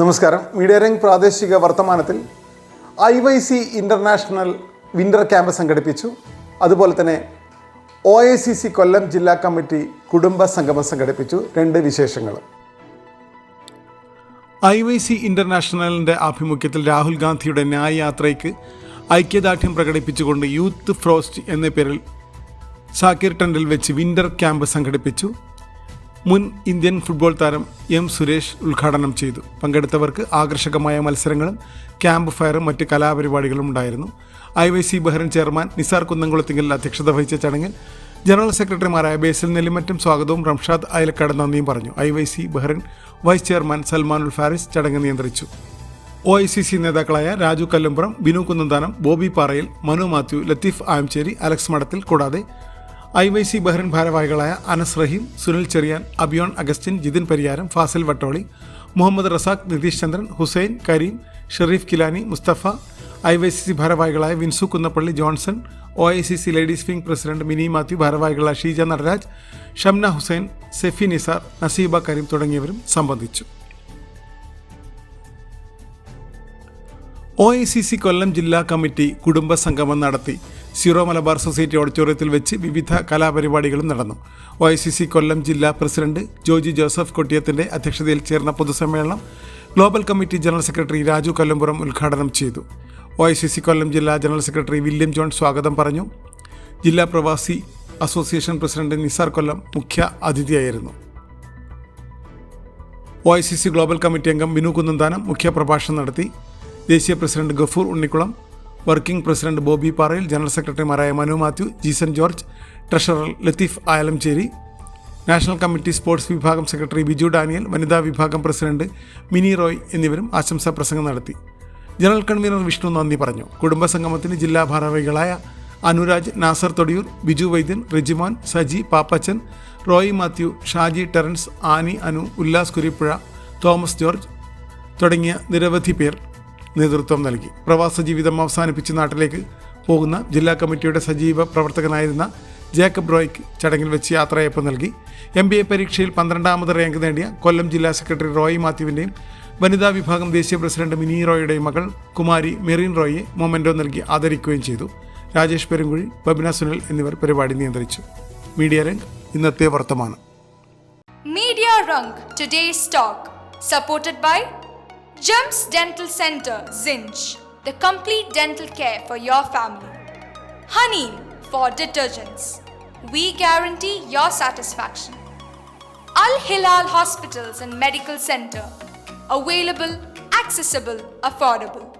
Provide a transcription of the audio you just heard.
നമസ്കാരം. മീഡിയ രംഗ് പ്രാദേശിക വർത്തമാനത്തിൽ I Y C international winter camp സംഘടിപ്പിച്ചു. അതുപോലെ തന്നെ O I C C Kollam ജില്ലാ കമ്മിറ്റി കുടുംബ സംഗമം സംഘടിപ്പിച്ചു. രണ്ട് വിശേഷങ്ങൾ. ഐ വൈ സി ഇന്റർനാഷണലിന്റെ ആഭിമുഖ്യത്തിൽ രാഹുൽ ഗാന്ധിയുടെ ന്യായ യാത്രയ്ക്ക് ഐക്യദാർഢ്യം പ്രകടിപ്പിച്ചുകൊണ്ട് യൂത്ത് ഫ്രോസ്റ്റ് എന്ന പേരിൽ സാക്കിർ ടെൻഡിൽ വെച്ച് വിന്റർ ക്യാമ്പ് സംഘടിപ്പിച്ചു. മുൻ ഇന്ത്യൻ ഫുട്ബോൾ താരം എം സുരേഷ് ഉദ്ഘാടനം ചെയ്തു. പങ്കെടുത്തവർക്ക് ആകർഷകമായ മത്സരങ്ങളും ക്യാമ്പ് ഫയറും മറ്റ് കലാപരിപാടികളും ഉണ്ടായിരുന്നു. I Y C Bahrain chairman Nisar Kunnamkulathingal അധ്യക്ഷത വഹിച്ച ചടങ്ങിൽ ജനറൽ സെക്രട്ടറിമാരായ ബേസിൽ നെല്ലിമറ്റും സ്വാഗതവും റംഷാദ് അയലക്കാട് നന്ദിയും പറഞ്ഞു. I Y C Bahrain vice chairman Salman Ul Faris ചടങ്ങ് നിയന്ത്രിച്ചു. ഒ ഐ സി സി നേതാക്കളായ രാജു കല്ലുംപുറം ബിനു കുന്നന്താനം ബോബി പാറയിൽ മനു മാത്യു ലത്തീഫ് ആംചേരി അലക്സ് മഠത്തിൽ കൂടാതെ ഐ വൈ സി ബഹ്റിൻ ഭാരവാഹികളായ Anas Raheem Sunil Cherian Abiyon Augustine Jithin Pariyaram Fasil Vattoli Muhammad Razak Nitish Chandran Hussain Kareem Sherif Kilani Mustafa I Y C C ഭാരവാഹികളായ Vinsu Kunnappally Johnson O I C C ladies wing president Mini Mathew ഭാരവാഹികളായ ഷീജ നടരാജ് ഷംന ഹുസൈൻ സെഫി നിസാർ നസീബ കരീം തുടങ്ങിയവരും സംബന്ധിച്ചു. O I C C Kollam ജില്ലാ committee കുടുംബ സംഗമം നടത്തി. Zero Malabar society ഓഡിറ്റോറിയത്തിൽ വെച്ച് വിവിധ കലാപരിപാടികളും നടന്നു. O I C C Kollam ജില്ലാ പ്രസിഡന്റ് ജോജി ജോസഫ് കൊട്ടിയത്തിന്റെ അധ്യക്ഷതയിൽ ചേർന്ന പൊതുസമ്മേളനം global committee general secretary Raju Kollampuram ഉദ്ഘാടനം ചെയ്തു. O I C C Kollam ജില്ലാ ജനറൽ സെക്രട്ടറി വില്യം ജോൺ സ്വാഗതം പറഞ്ഞു. ജില്ലാ പ്രവാസി അസോസിയേഷൻ പ്രസിഡന്റ് നിസാർ കൊല്ലം മുഖ്യ അതിഥിയായിരുന്നു. O I C C global committee അംഗം വിനു കുന്നന്താനം മുഖ്യപ്രഭാഷണം നടത്തി. ദേശീയ president Gafoor Unnikulam working president Bobby Parayil general സെക്രട്ടറിമാരായ Manu Mathew Jeesan George treasurer Latheef Alancheri national committee sports വിഭാഗം സെക്രട്ടറി ബിജു ഡാനിയൽ വനിതാ വിഭാഗം പ്രസിഡന്റ് മിനി റോയ് എന്നിവരും ആശംസാ പ്രസംഗം നടത്തി. ജനറൽ കൺവീനർ വിഷ്ണു നന്ദി പറഞ്ഞു. കുടുംബസംഗമത്തിന് ജില്ലാ ഭാരവാഹികളായ അനുരാജ് നാസർ തൊടിയൂർ ബിജു വൈദ്യൻ റിജിമോൻ സജി പാപ്പച്ചൻ റോയ് മാത്യു ഷാജി ടെറൻസ് ആനി അനു ഉല്ലാസ് കുരിപ്പുഴ തോമസ് ജോർജ് തുടങ്ങിയ നിരവധി പേർ നേതൃത്വം നൽകി. പ്രവാസ ജീവിതം അവസാനിപ്പിച്ച് നാട്ടിലേക്ക് പോകുന്ന ജില്ലാ കമ്മിറ്റിയുടെ സജീവ പ്രവർത്തകനായിരുന്ന ജേക്കബ് റോയ്ക്ക് ചടങ്ങിൽ വെച്ച് യാത്രയപ്പ് നൽകി. എം ബി എ പരീക്ഷയിൽ പന്ത്രണ്ടാമത് റാങ്ക് നേടിയ കൊല്ലം ജില്ലാ സെക്രട്ടറി റോയ് മാത്യുവിന്റെയും വനിതാ വിഭാഗം ദേശീയ പ്രസിഡന്റ് മിനി റോയുടെയും മകൾ കുമാരി മെറിൻ റോയിയെ മൊമെന്റോ നൽകി ആദരിക്കുകയും ചെയ്തു. രാജേഷ് പെരുങ്കുഴി ബബിന സുനിൽ എന്നിവർ പരിപാടി നിയന്ത്രിച്ചു. മീഡിയ രംഗ് ഇന്നത്തെ വർത്തമാനം. Media today's talk, supported by Gems Dental Center, Zinj, the complete dental care for your family. Honey for detergents. We guarantee your satisfaction. Al Hilal Hospitals and Medical Center. Available, accessible, affordable.